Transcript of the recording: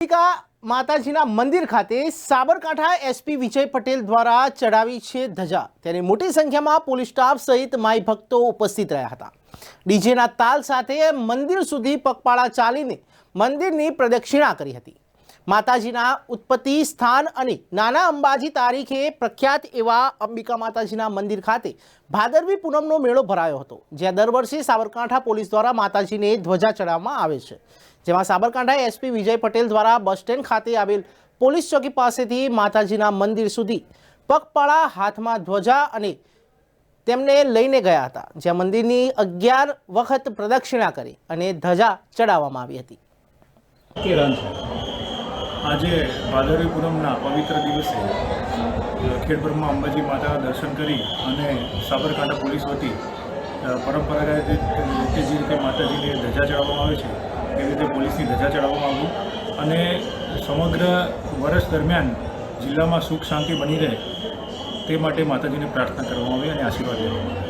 અંબિકા માતાજીના મંદિર ખાતે સાબરકાંઠા એસપી વિજય પટેલ દ્વારા ચડાવી છે ધજા. ત્યારે મોટી સંખ્યામાં પોલીસ સ્ટાફ સહિત માઈ ભક્તો ઉપસ્થિત રહ્યા હતા. ડીજેના તાલ સાથે મંદિર સુધી પગપાળા ચાલીને મંદિરની પ્રદક્ષિણા કરી હતી. માતાજીના ઉત્પત્તિ, સ્થાન અને નાના અંબાજી તારીખે પ્રખ્યાત એવા અંબિકા માતાજીના મંદિર ખાતે ભાદરવી પૂનમનો મેળો ભરાયો હતો, જ્યાં દર વર્ષે સાબરકાંઠા પોલીસ દ્વારા માતાજીને ધ્વજા ચડાવવામાં આવે છે. જેમાં સાબરકાંઠા એસપી વિજય પટેલ દ્વારા બસ સ્ટેન્ડ ખાતે આવેલ પોલીસ ચોકી પાસેથી માતાજીના મંદિર સુધી પગપાળા હાથમાં ધ્વજા અને તેમને લઈને ગયા હતા, જ્યાં મંદિરની અગિયાર વખત પ્રદક્ષિણા કરી અને ધજા ચડાવવામાં આવી હતી. આજે ભાદરવી પૂનમના પવિત્ર દિવસે ખેડબ્રહ્મા અંબાજી માતાના દર્શન કરી અને સાબરકાંઠા પોલીસ વતી પરંપરાગત રીતે જે રીતે માતાજીને ધજા ચડાવવામાં આવે છે, એ રીતે પોલીસની ધજા ચડાવવામાં આવ્યું અને સમગ્ર વર્ષ દરમિયાન જિલ્લામાં સુખ શાંતિ બની રહે તે માટે માતાજીને પ્રાર્થના કરવામાં આવી અને આશીર્વાદ લેવામાં આવ્યા